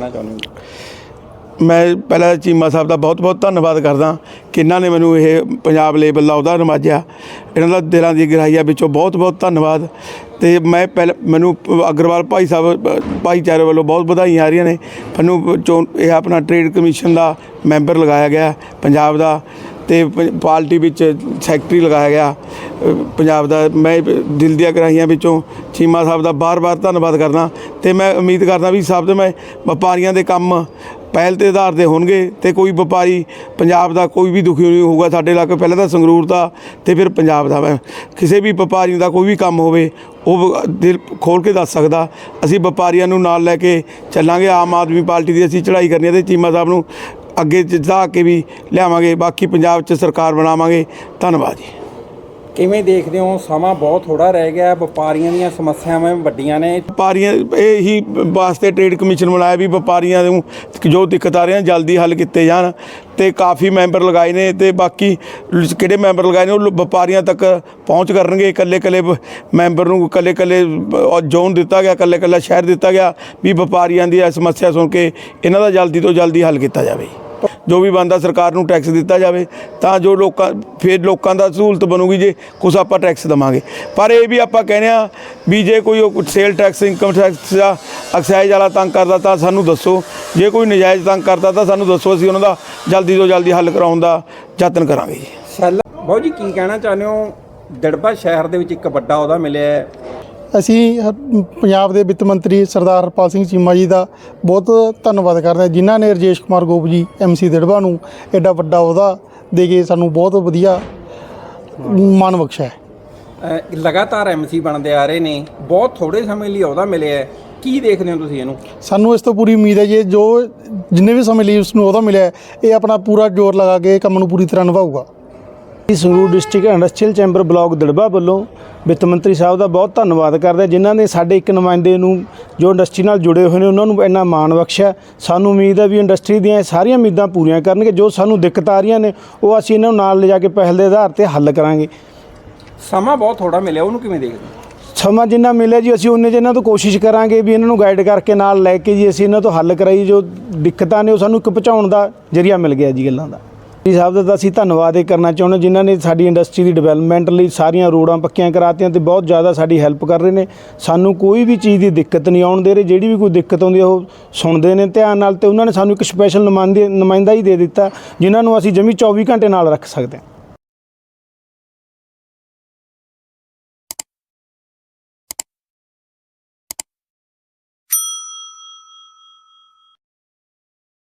ਚਾਹੁੰਦੇ ਹੋ? ਮੈਂ ਪਹਿਲਾਂ ਚੀਮਾ ਸਾਹਿਬ ਦਾ ਬਹੁਤ-ਬਹੁਤ ਧੰਨਵਾਦ ਕਰਦਾ ਕਿ ਇਹਨਾਂ ਨੇ ਮੈਨੂੰ ਇਹ ਪੰਜਾਬ ਲੇਬਲ ਦਾ ਉਹਦਾ ਨਵਾਜਿਆ। ਇਹਨਾਂ ਦਾ ਦਿਲਾਂ ਦੀ ਗਹਿਰਾਈਆਂ ਵਿੱਚੋਂ ਬਹੁਤ-ਬਹੁਤ ਧੰਨਵਾਦ। ਤੇ ਮੈਂ ਪਹਿਲ, ਮੈਨੂੰ ਅਗਰਵਾਲ ਭਾਈ ਸਾਹਿਬ, ਭਾਈਚਾਰੇ ਵੱਲੋਂ ਬਹੁਤ ਵਧਾਈਆਂ ਆ ਰਹੀਆਂ ਨੇ। ਮੈਨੂੰ ਚੋਣ, ਇਹ ਆਪਣਾ ਟ੍ਰੇਡ ਕਮਿਸ਼ਨ ਦਾ ਮੈਂਬਰ ਲਗਾਇਆ ਗਿਆ, ਪੰਜਾਬ ਦਾ। ਤੇ ਪਾਰਟੀ ਵਿੱਚ ਸੈਕਟਰੀ ਲਗਾਇਆ ਗਿਆ। ਪੰਜਾਬ ਦਾ, ਮੈਂ ਦਿਲ ਦੀਆਂ ਗਰਾਹੀਆਂ ਵਿੱਚੋਂ ਚੀਮਾ ਸਾਹਿਬ ਦਾ ਬਾਰ-ਬਾਰ ਧੰਨਵਾਦ ਕਰਦਾ। ਤੇ ਮੈਂ ਉਮੀਦ ਕਰਦਾ ਵੀ ਸਾਹਿਬ ਦੇ ਮੈਂ ਵਪਾਰੀਆਂ ਦੇ ਕੰਮ ਪਹਿਲ ਦੇ ਆਧਾਰ ਦੇ ਹੋਣਗੇ ਤੇ ਕੋਈ ਵਪਾਰੀ ਪੰਜਾਬ ਦਾ ਕੋਈ ਵੀ ਦੁਖੀ ਨਹੀਂ ਹੋਊਗਾ ਸਾਡੇ ਇਲਾਕੇ ਪਹਿਲਾਂ ਤਾਂ ਸੰਗਰੂਰ ਦਾ ਤੇ ਫਿਰ ਪੰਜਾਬ ਦਾ। ਮੈਂ ਕਿਸੇ ਵੀ ਵਪਾਰੀ ਦਾ ਕੋਈ ਵੀ ਕੰਮ ਹੋਵੇ, ਉਹ ਦਿਲ ਖੋਲ ਕੇ ਦੱਸ ਸਕਦਾ। ਅਸੀਂ ਵਪਾਰੀਆਂ ਨੂੰ ਨਾਲ ਲੈ ਕੇ ਚੱਲਾਂਗੇ, ਆਮ ਆਦਮੀ ਪਾਰਟੀ ਦੀ ਅਸੀਂ ਚੜ੍ਹਾਈ ਕਰਨੀ ਹੈ ਤੇ ਚੀਮਾ ਸਾਹਿਬ ਨੂੰ ਅੱਗੇ ਜਿੱਤਾ ਕੇ ਵੀ ਲਿਆਵਾਂਗੇ, ਬਾਕੀ ਪੰਜਾਬ 'ਚ ਸਰਕਾਰ ਬਣਾਵਾਂਗੇ। ਧੰਨਵਾਦ ਜੀ। ਕਿਵੇਂ ਦੇਖਦੇ ਹੋ? ਸਮਾਂ ਬਹੁਤ ਥੋੜਾ ਰਹਿ ਗਿਆ, ਵਪਾਰੀਆਂ ਦੀਆਂ ਸਮੱਸਿਆਵਾਂ ਵੱਡੀਆਂ ਨੇ। ਵਪਾਰੀਆਂ, ਇਹ ਹੀ ਵਾਸਤੇ ਟ੍ਰੇਡ ਕਮਿਸ਼ਨ ਬਣਾਇਆ ਵੀ ਵਪਾਰੀਆਂ ਨੂੰ ਜੋ ਦਿੱਕਤ ਆ ਰਹੀਆਂ, ਜਲਦੀ ਹੱਲ ਕੀਤੇ ਜਾਣ ਤੇ ਕਾਫੀ ਮੈਂਬਰ ਲਗਾਏ ਨੇ ਤੇ ਬਾਕੀ ਕਿਹੜੇ ਮੈਂਬਰ ਲਗਾਏ ਨੇ, ਉਹ ਵਪਾਰੀਆਂ ਤੱਕ ਪਹੁੰਚ ਕਰਨਗੇ। ਇਕੱਲੇ ਇਕੱਲੇ ਮੈਂਬਰ ਨੂੰ ਇਕੱਲੇ ਇਕੱਲੇ ਜ਼ੋਨ ਦਿੱਤਾ ਗਿਆ ਇਕੱਲੇ ਇਕੱਲਾ ਸ਼ਹਿਰ ਦਿੱਤਾ ਗਿਆ ਵੀ ਵਪਾਰੀਆਂ ਦੀ ਸਮੱਸਿਆ ਸੁਣ ਕੇ ਇਹਨਾਂ ਦਾ ਜਲਦੀ ਤੋਂ ਜਲਦੀ ਹੱਲ ਕੀਤਾ ਜਾਵੇ। ਜੋ ਵੀ ਬੰਦਾ ਸਰਕਾਰ ਨੂੰ ਟੈਕਸ ਦਿੱਤਾ ਜਾਵੇ ਤਾਂ ਜੋ ਲੋਕਾਂ ਫਿਰ ਲੋਕਾਂ ਦਾ ਸਹੂਲਤ ਬਣੂਗੀ ਜੇ ਕੁਛ ਆਪਾਂ ਟੈਕਸ ਦਵਾਂਗੇ। ਪਰ ਇਹ ਵੀ ਆਪਾਂ ਕਹਿੰਦੇ ਆ ਵੀ ਜੇ ਕੋਈ ਉਹ ਸੇਲ ਟੈਕਸ ਇਨਕਮ ਟੈਕਸ ਜਾਂ ਐਕਸਾਈਜ਼ ਵਾਲਾ ਤੰਗ ਕਰਦਾ ਤਾਂ ਸਾਨੂੰ ਦੱਸੋ। ਜੇ ਕੋਈ ਨਜਾਇਜ਼ ਤੰਗ ਕਰਦਾ ਤਾਂ ਸਾਨੂੰ ਦੱਸੋ ਅਸੀਂ ਉਹਨਾਂ ਦਾ ਜਲਦੀ ਤੋਂ ਜਲਦੀ ਹੱਲ ਕਰਾਉਣ ਦਾ ਯਤਨ ਕਰਾਂਗੇ ਜੀ। ਸੈਲਾ ਬਾਊ ਜੀ ਕੀ ਕਹਿਣਾ ਚਾਹੁੰਦੇ ਹੋ? ਦੜਬਾ ਸ਼ਹਿਰ ਦੇ ਵਿੱਚ ਇੱਕ ਵੱਡਾ ਉਹਦਾ ਮਿਲਿਆ ਹੈ। ਅਸੀਂ ਹ- ਪੰਜਾਬ ਦੇ ਵਿੱਤ ਮੰਤਰੀ ਸਰਦਾਰ ਹਰਪਾਲ ਸਿੰਘ ਚੀਮਾ ਜੀ ਦਾ ਬਹੁਤ ਧੰਨਵਾਦ ਕਰਦੇ ਹਾਂ ਜਿਨ੍ਹਾਂ ਨੇ ਰਜੇਸ਼ ਕੁਮਾਰ ਗੋਪ ਜੀ ਐਮਸੀ ਦਿੜਬਾ ਨੂੰ ਐਡਾ ਵੱਡਾ ਉਹਦਾ ਦੇ ਕੇ ਸਾਨੂੰ ਬਹੁਤ ਵਧੀਆ ਮਾਣ ਬਖਸ਼ਿਆ ਹੈ। ਅਹ ਲਗਾਤਾਰ ਐਮਸੀ ਬਣਦੇ ਆ ਰਹੇ ਨੇ ਬਹੁਤ ਥੋੜੇ ਸਮੇਂ ਲਈ ਉਹਦਾ ਮਿਲਿਆ ਹੈ। ਕੀ ਦੇਖਦੇ ਹੋ ਤੁਸੀਂ ਇਹਨੂੰ? ਸਾਨੂੰ ਇਸ ਤੋਂ ਪੂਰੀ ਉਮੀਦ ਹੈ ਜੀ ਜੋ ਜਿੰਨੇ ਵੀ ਸਮੇਂ ਲਈ ਉਸ ਨੂੰ ਉਹਦਾ ਮਿਲਿਆ ਹੈ, ਇਹ ਆਪਣਾ ਪੂਰਾ ਜ਼ੋਰ ਲਗਾ ਕੇ ਇਹ ਕੰਮ ਨੂੰ ਪੂਰੀ ਤਰ੍ਹਾਂ ਨਿਭਾਊਗਾ। Sangrur district industrial chamber block Dirba ਵੱਲੋਂ ਵਿੱਤ ਮੰਤਰੀ ਸਾਹਿਬ ਦਾ ਬਹੁਤ ਧੰਨਵਾਦ ਕਰਦੇ ਜਿਨ੍ਹਾਂ ਨੇ ਸਾਡੇ ਇੱਕ ਨੁਮਾਇੰਦੇ ਨੂੰ ਜੋ ਇੰਡਸਟਰੀ ਨਾਲ ਜੁੜੇ ਹੋਏ ਨੇ ਉਹਨਾਂ ਨੂੰ ਇੰਨਾ ਮਾਣ ਬਖਸ਼ਿਆ। ਸਾਨੂੰ ਉਮੀਦ ਹੈ ਵੀ ਇੰਡਸਟਰੀ ਦੀਆਂ ਇਹ ਸਾਰੀਆਂ ਉਮੀਦਾਂ ਪੂਰੀਆਂ ਕਰਨਗੇ। ਜੋ ਸਾਨੂੰ ਦਿੱਕਤ ਆ ਰਹੀਆਂ ਨੇ ਉਹ ਅਸੀਂ ਇਹਨਾਂ ਨੂੰ ਨਾਲ ਲਿਜਾ ਕੇ ਪਹਿਲ ਦੇ ਆਧਾਰ ਤੇ ਹੱਲ ਕਰਾਂਗੇ। ਸਮਾਂ ਬਹੁਤ ਥੋੜਾ ਮਿਲਿਆ ਉਹਨੂੰ ਕਿਵੇਂ ਦੇਖਦੇ ਸਮਾਂ ਜਿੰਨਾ ਮਿਲਿਆ ਜੀ ਅਸੀਂ ਉਹਨੇ ਜਿੰਨਾਂ ਤੋਂ ਕੋਸ਼ਿਸ਼ ਕਰਾਂਗੇ ਵੀ ਇਹਨਾਂ ਨੂੰ ਗਾਈਡ ਕਰਕੇ ਨਾਲ ਲੈ ਕੇ ਜੀ ਅਸੀਂ ਇਹਨਾਂ ਤੋਂ ਹੱਲ ਕਰਾਈ ਜੋ ਦਿੱਕਤਾਂ ਨੇ ਉਹ ਸਾਨੂੰ ਇੱਕ ਪਹੁੰਚਾਉਣ ਦਾ ਜਰੀਆ ਮਿਲ ਗਿਆ ਜੀ ਗੱਲਾਂ ਦਾ। ਜੀ ਸਾਹਿਬ ਦਾ ਤਾਂ ਅਸੀਂ ਧੰਨਵਾਦ ਇਹ ਕਰਨਾ ਚਾਹੁੰਦੇ ਜਿਨ੍ਹਾਂ ਨੇ ਸਾਡੀ ਇੰਡਸਟਰੀ ਦੀ ਡਿਵੈਲਪਮੈਂਟ ਲਈ ਸਾਰੀਆਂ ਰੋਡਾਂ ਪੱਕੀਆਂ ਕਰਾਤੀਆਂ ਤੇ ਬਹੁਤ ਜ਼ਿਆਦਾ ਸਾਡੀ ਹੈਲਪ ਕਰ ਰਹੇ ਨੇ। ਸਾਨੂੰ ਕੋਈ ਵੀ ਚੀਜ਼ ਦੀ ਦਿੱਕਤ ਨਹੀਂ ਆਉਣ ਦੇ ਰਹੇ, ਜਿਹੜੀ ਵੀ ਕੋਈ ਦਿੱਕਤ ਆਉਂਦੀ ਹੈ ਉਹ ਸੁਣਦੇ ਨੇ ਧਿਆਨ ਨਾਲ ਤੇ ਉਹਨਾਂ ਨੇ ਸਾਨੂੰ ਇੱਕ ਸਪੈਸ਼ਲ ਨੁਮਾਇੰਦੇ ਨੁਮਾਇੰਦਾ ਹੀ ਦੇ ਦਿੱਤਾ, ਜਿਨ੍ਹਾਂ ਨੂੰ ਅਸੀਂ ਜਮੀ 24 ਘੰਟੇ ਨਾਲ ਰੱਖ ਸਕਦੇ ਹਾਂ।